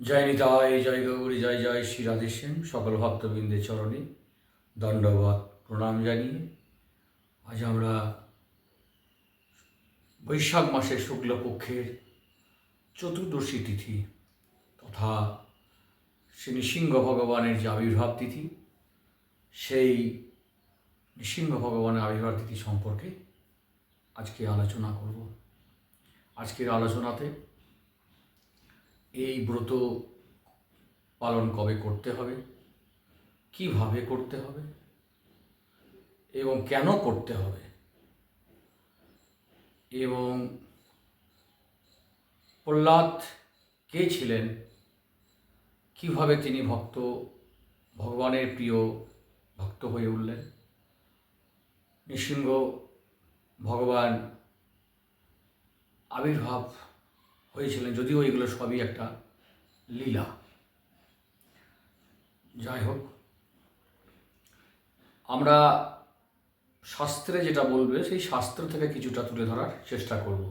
জয় নিতাই, জয় গৌরী, জয় জয় শ্রী রাধে সেন সকল ভক্তবৃন্দের চরণে দণ্ডবাদ প্রণাম জানিয়ে আজ আমরা বৈশাখ মাসের শুক্লপক্ষের চতুর্দশী তিথি তথা শ্রী নৃসিংহ ভগবানের যে আবির্ভাব তিথি, সেই নৃসিংহ ভগবানের আবির্ভাব তিথি সম্পর্কে আজকে আলোচনা করব। আজকের আলোচনাতে এই ব্রত পালন কবে করতে হবে? কীভাবে করতে হবে? এবং কেন করতে হবে? এবং প্রহ্লাদ কে ছিলেন? কীভাবে তিনি ভক্ত, ভগবানের প্রিয় ভক্ত হয়ে উঠলেন? নৃসিংহ ভগবান আবির্ভাব হয়েছিলেন, যদিও এগুলো সবই একটা লীলা। যাই হোক, আমরা শাস্ত্রে যেটা বলবে, সেই শাস্ত্র থেকে কিছুটা তুলে ধরার চেষ্টা করব।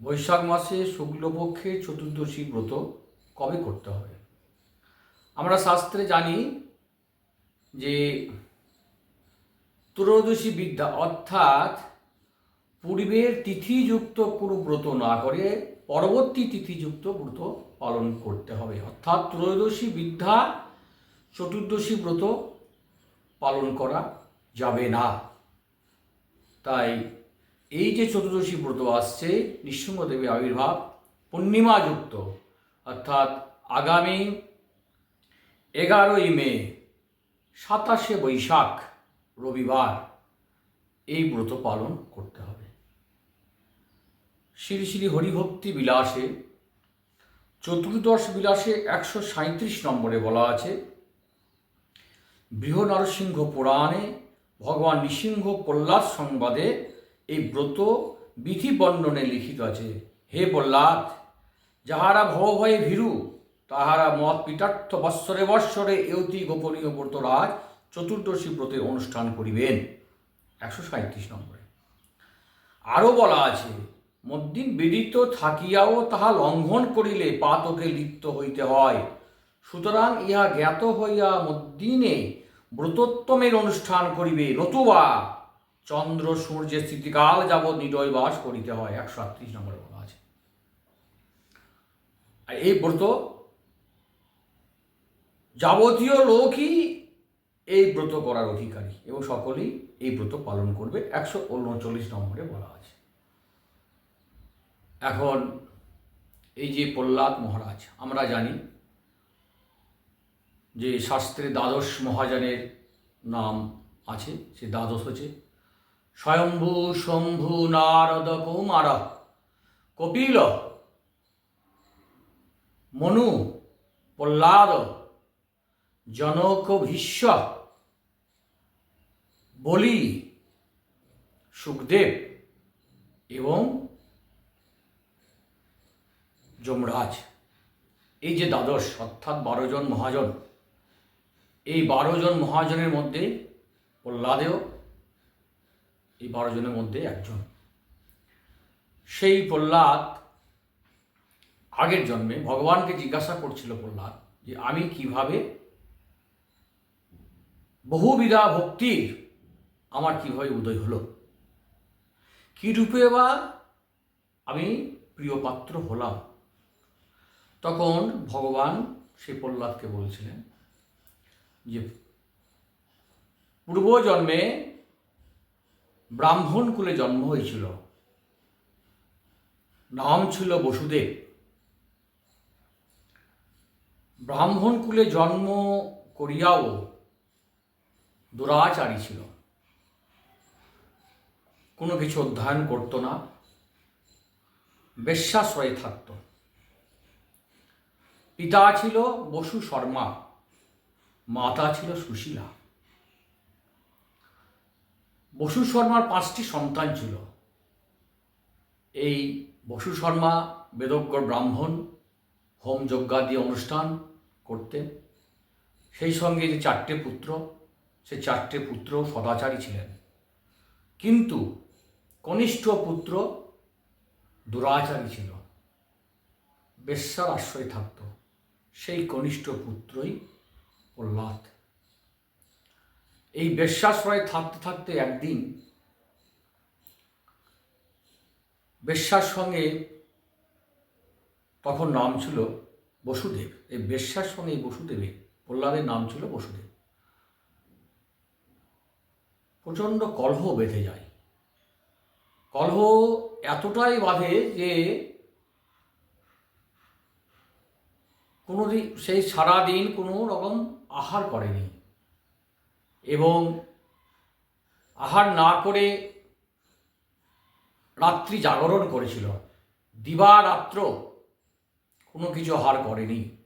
বৈশাখ মাসে শুক্লপক্ষে চতুর্দশী ব্রত কবে করতে হবে? আমরা শাস্ত্রে জানি যে ত্রয়োদশী বিদ্যা, অর্থাৎ পূর্বের তিথিযুক্ত কোনো ব্রত না করে পরবর্তী তিথিযুক্ত ব্রত পালন করতে হবে। অর্থাৎ ত্রয়োদশী বিদ্যা, চতুর্দশী ব্রত পালন করা যাবে না। তাই এই যে চতুর্দশী ব্রত আসছে নৃসিংহদেবী আবির্ভাব পূর্ণিমাযুক্ত, অর্থাৎ আগামী এগারোই মে, সাতাশে বৈশাখ রবিবার এই ব্রত পালন করতে হবে। শ্রী শ্রী হরিভক্তি বিলাসে, চতুর্দশ বিলাসে একশো সাঁত্রিশ নম্বরে বলা আছে বৃহ নরসিংহ পুরাণে ভগবান নৃসিংহ প্রহ্লাদ সংবাদে এই ব্রত বিধি বর্ণনে লিখিত আছে, হে প্রহ্লাদ, যাহারা ভয়ে ভীরু, তাহারা মত পিতার্থ বৎসরে বৎসরে এতি গোপনীয় ব্রতরাজ চতুর্দশী ব্রতের অনুষ্ঠান করিবেন। একশো সাঁত্রিশ নম্বরে। আরও বলা আছে মদ্দিন বিদিত থাকিয়াও তাহা লঙ্ঘন করিলে পাতকে লিপ্ত হইতে হয়। সুতরাং ইহা জ্ঞাত হইয়া মদ্দিনে ব্রতোত্তমের অনুষ্ঠান করিবে। নতুবা চন্দ্র সূর্যের স্থিতিকাল যাবৎ নিরয় বাস করিতে হয়। একশো আটত্রিশ নম্বরে বলা আছে। আর এই ব্রত যাবতীয় লোকই এই ব্রত করার অধিকারী এবং সকলেই এই ব্রত পালন করবে। একশো উনচল্লিশ নম্বরে বলা আছে। এখন এই যে প্রহ্লাদ মহারাজ, আমরা জানি যে শাস্ত্রে দ্বাদশ মহাজনের নাম আছে, সে দ্বাদশ হচ্ছে। স্বয়ম্ভু শম্ভু নারদ কৌমার, কপিল, মনু, প্রহ্লাদ, জনক ভীষ্ম, বলি, সুখদেব এবং যমরাজ, এই যে দ্বাদশ, অর্থাৎ বারো জন মহাজন, এই বারো জন মহাজনের মধ্যে প্রহ্লাদেও এই বারো জনের মধ্যে একজন। সেই প্রহ্লাদ আগের জন্মে ভগবানকে জিজ্ঞাসা করছিল প্রহ্লাদ যে, আমি কীভাবে বহুবিধা ভক্তির আমার কীভাবে উদয় হলো? কী রূপে বা আমি প্রিয় পাত্র হলাম? তখন ভগবান সেই প্রহ্লাদকে বলছিলেন যে পূর্বজন্মে ব্রাহ্মণ কুলে জন্ম হয়েছিল। নাম ছিল বসুদেব। ব্রাহ্মণ কুলে জন্ম করিয়াও দুরাচারী ছিল। কোনো কিছু অধ্যয়ন করতো না। বেশ্যাশ্রয়ে থাকত। পিতা ছিল বসু শর্মা, মাতা ছিল সুশীলা। বসু শর্মার পাঁচটি সন্তান ছিল। এই বসু শর্মা বেদজ্ঞ ব্রাহ্মণ, হোম যজ্ঞাদি অনুষ্ঠান করতেন। সেই সঙ্গে যে চারটে পুত্র, সে চারটে পুত্র সদাচারী ছিলেন। কিন্তু কনিষ্ঠ পুত্র দুরাচারী ছিল। বেশ্যার আশ্রয় থাকত। সেই কনিষ্ঠ পুত্রই প্রহ্লাদ। এই বেশ্যাশ্রয়ে থাকতে থাকতে একদিন বেশ্যার সঙ্গে তখন নাম ছিল বসুদেব। এই বেশ্যার সঙ্গে এই বসুদেবের প্রহ্লাদের নাম ছিল বসুদেব। প্রচণ্ড কলহ বেঁধে যায়। কলহ এতটাই বাঁধে যে কোনোদিন সেই সারাদিন কোনো রকম আহার করেনি। এবং আহার না করে রাত্রি জাগরণ করেছিল। দিবারাত্র কোনো কিছু আহার করেনি।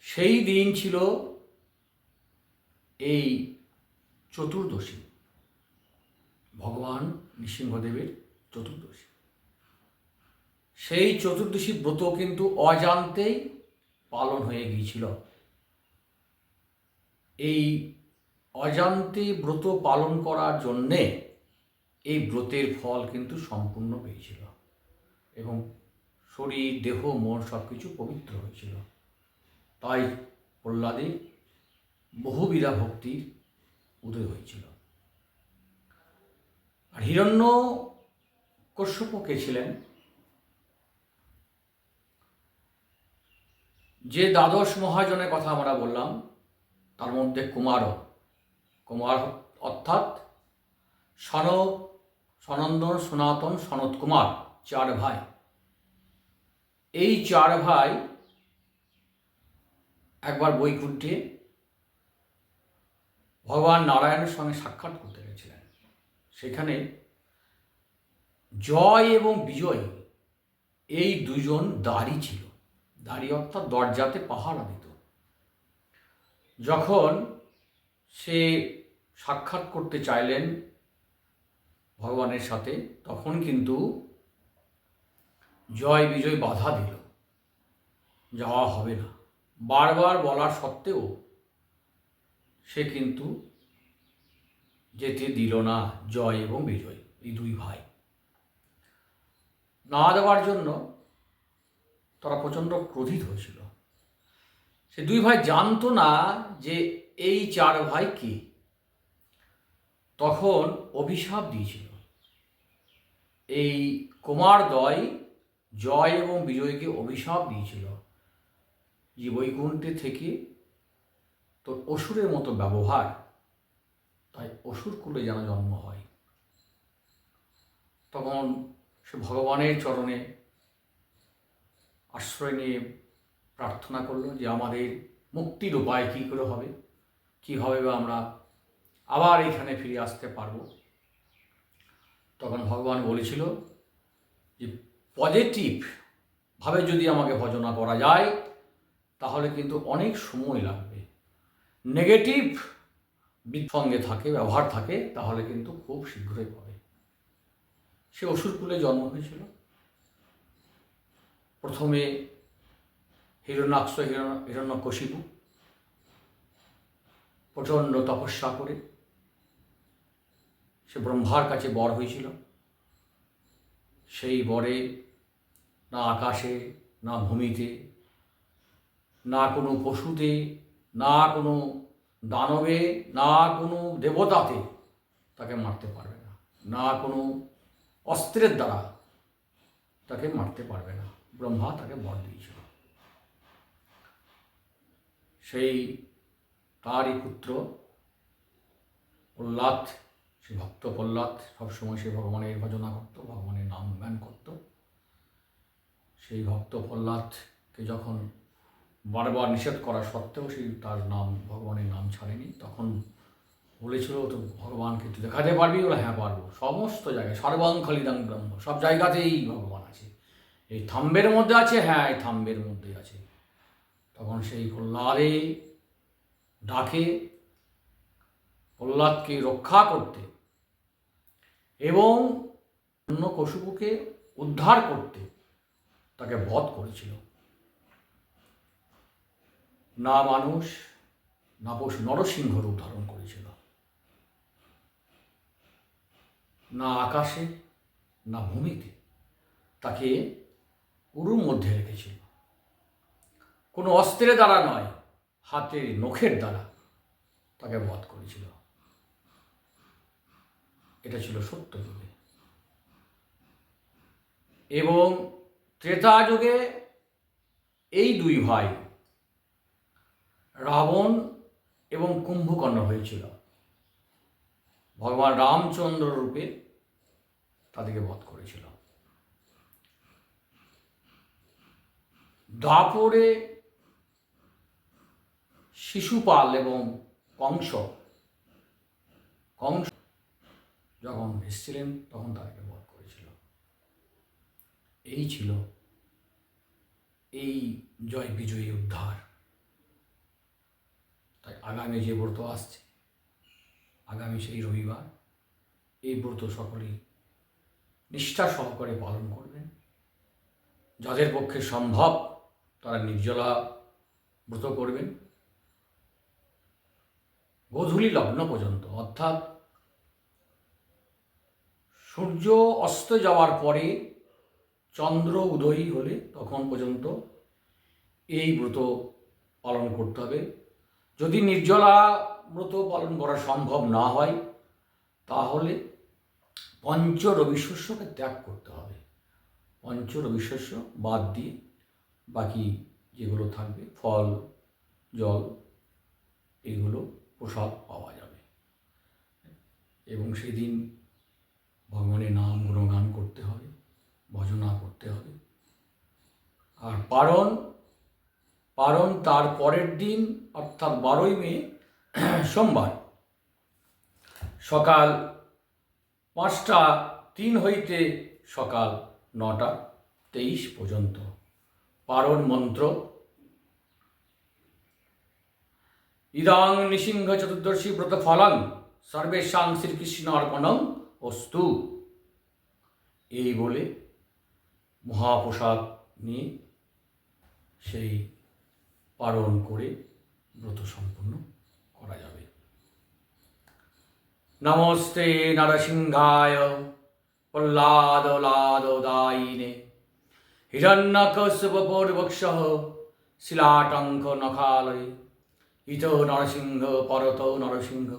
সেই দিন ছিল এই চতুর্দশী। ভগবান নৃসিংহদেবের চতুর্দশী। সেই চতুর্দশী ব্রত কিন্তু অজান্তেই পালন হয়ে গিয়েছিল। এই অজান্তে ব্রত পালন করার জন্যে এই ব্রতের ফল কিন্তু সম্পূর্ণ পেয়েছিল এবং শরীর, দেহ, মন সব কিছু পবিত্র হয়েছিল। তাই প্রহ্লাদের বহুবিধা ভক্তির উদয় হয়েছিল। আর হিরণ্য কশ্যপ কে ছিলেন? যে দ্বাদশ মহাজনের কথা আমরা বললাম, তার মধ্যে কুমারও কুমার অর্থাৎ সন সনন্দন সনাতন, সনত কুমার, চার ভাই। এই চার ভাই একবার বৈকুণ্ঠে ভগবান নারায়ণের সঙ্গে সাক্ষাৎ করতে গেছিলেন। সেখানে জয় এবং বিজয়, এই দুজন দাঁড়ি ছিল। দাড়ি অর্থাৎ দরজাতে পাহারা দিত। যখন সে সাক্ষাৎ করতে চাইলেন ভগবানের সাথে, তখন কিন্তু জয় বিজয় বাধা দিল। যাওয়া হবে না। বারবার বলার সত্ত্বেও সে কিন্তু যেতে দিল না, জয় এবং বিজয়, এই দুই ভাই। না দেওয়ার জন্য তারা প্রচণ্ড ক্রোধিত হয়েছিল। সে দুই ভাই জানতো না যে এই চার ভাই কি। তখন অভিশাপ দিয়েছিল। এই কুমারদয় জয় এবং বিজয়কে অভিশাপ দিয়েছিল যে বৈকুণ্ঠে থেকে তোর অসুরের মতো ব্যবহার, তাই অসুর কুলে যেন জন্ম হয়। তখন সে ভগবানের চরণে আশ্রয় নিয়ে প্রার্থনা করল যে আমাদের মুক্তির উপায় কী করে হবে? কী হবে বা আমরা আবার এখানে ফিরে আসতে পারব? তখন ভগবান বলেছিল যে পজিটিভ ভাবে যদি আমাকে ভজনা করা যায়, তাহলে কিন্তু অনেক সময় লাগবে। নেগেটিভ সঙ্গে থাকে, ব্যবহার থাকে, তাহলে কিন্তু খুব শীঘ্রই পাবে। সে অসুরকুলে জন্ম হয়েছিল। প্রথমে হিরণ্যাক্ষ হিরণ্য হিরণ্যকশিপু, প্রচণ্ড তপস্যা করে। সে ব্রহ্মার কাছে বর হয়েছিল। সেই বরে না আকাশে, না ভূমিতে, না কোনো পশুতে, না কোনো দানবে, না কোনো দেবতাতে তাকে মারতে পারবে না। না কোনো অস্ত্রের দ্বারা তাকে মারতে পারবে না। ব্রহ্মা তাকে বর দিয়েছিল। সেই তারই পুত্র প্রহ্লাদ সে ভক্ত প্রহ্লাদ সবসময় সে ভগবানের ভজনা করত, ভগবানের নাম গান করত। সেই ভক্ত প্রহ্লাদকে যখন বারবার নিষেধ করা সত্ত্বেও সেই তার নাম, ভগবানের নাম ছাড়েনি, তখন বলেছিল তো ভগবানকে তুই দেখাতে পারবি? বলে হ্যাঁ পারব। সমস্ত জায়গায় সর্বাং খালিদাং ব্রহ্ম, সব জায়গাতেই ভগবান। এই থাম্বের মধ্যে আছে? হ্যাঁ এই থাম্বের মধ্যে আছে। তখন সেই প্রহ্লাদে ডাকে প্রহ্লাদকে রক্ষা করতে এবং অন্য কশুপুকে উদ্ধার করতে তাকে বধ করেছিল। না মানুষ, না পশু, নরসিংহ রূপ ধারণ করেছিল। না আকাশে, না ভূমিতে তাকে উরুর মধ্যে রেখেছিল। কোনো অস্ত্রের দ্বারা নয়, হাতের নখের দ্বারা তাকে বধ করেছিল। এটা ছিল সত্য যুগে। এবং ত্রেতা যুগে এই দুই ভাই, রাবণ এবং কুম্ভকর্ণ হয়েছিল। ভগবান রামচন্দ্র রূপে তাদেরকে বধ করেছিল। দাপরে শিশুপাল এবং কংস কংস যখন এসেছিলেন, তখন তাকে বধ করেছিল। এই ছিল এই জয় বিজয়ী উদ্ধার। তাই আগামী যে ব্রত আসছে, আগামী সেই রবিবার, এই ব্রত সকলেই নিষ্ঠা সহকারে পালন করবেন। যাদের পক্ষে সম্ভব তারা নির্জলা ব্রত করবেন। গোধূলি লগ্ন পর্যন্ত, অর্থাৎ সূর্য অস্ত যাওয়ার পরে চন্দ্র উদয়ী হলে তখন পর্যন্ত এই ব্রত পালন করতে হবে। যদি নির্জলা ব্রত পালন করা সম্ভব না হয়, তাহলে পঞ্চ রবি শস্যকে ত্যাগ করতে হবে। পঞ্চ রবি শস্য বাদ দিয়ে বাকি যেগুলো থাকবে, ফল, জল, এগুলো প্রসাদ পাওয়া যাবে। এবং সেদিন ভগবানের নাম গুণগান করতে হবে, ভজনা করতে হবে। আর পারণ পারণ তার পরের দিন, অর্থাৎ বারোই মে, সোমবার, সকাল পাঁচটা তিন হইতে সকাল নটা তেইশ পর্যন্ত। পারণ মন্ত্র। ইদাং নৃসিংহ চতুর্দশী ব্রত ফলং, সর্বেশাং শ্রীকৃষ্ণ অর্পণং অস্তু। এই বলে মহাপ্রসাদ নিয়ে সেই পালন করে ব্রত সম্পন্ন করা যাবে। নমস্তে নরসিংহায় প্রহ্লাদলাদদায়িনে হিরণ্যকশপূর্বক্ষ শিলাটঙ্ক নখালয় ইত নরসিংহ, পরত নরসিংহ।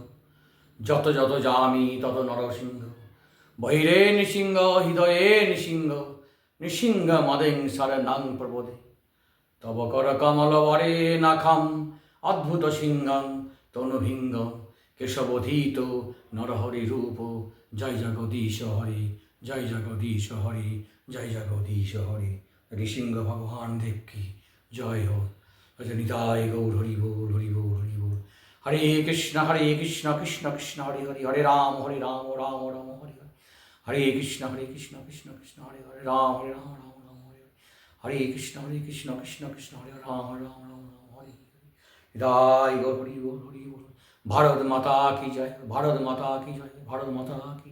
যত যত যামি, তত নরসিংহ। বৈরে নৃসিংহ, হৃদয়ে নৃসিংহ। নৃসিংহ মদেং শরণং প্রবোধে। তব কর কমল বরে নাখাম, অদ্ভুত সিংহং, তনুভিঙ্গ। কেশবধীত নরহরি রূপ। জয় জগদীশ হরে, জয় জগদীশ হরে, জয় জগদীশ হরে। ঋসিংহ ভগবান দেব কি? জয় হো নিতাই গৌর হরি বল হরি বল হরি বল। হরে কৃষ্ণ হরে কৃষ্ণ কৃষ্ণ কৃষ্ণ, হরে হরে হরে রাম হরে রাম রাম রাম, হরে হরে। হরে কৃষ্ণ হরে কৃষ্ণ কৃষ্ণ কৃষ্ণ, হরে হরে রাম হরে রাম রাম রাম, হরে হরে। হরে কৃষ্ণ হরে কৃষ্ণ কৃষ্ণ কৃষ্ণ, হরে রাম রাম রাম রাম, হরে হরে। গৌর, হরি বল হরি বল। ভারত মাতা কি জয়? ভারত মাতা কি জয়? ভারত মাতা কি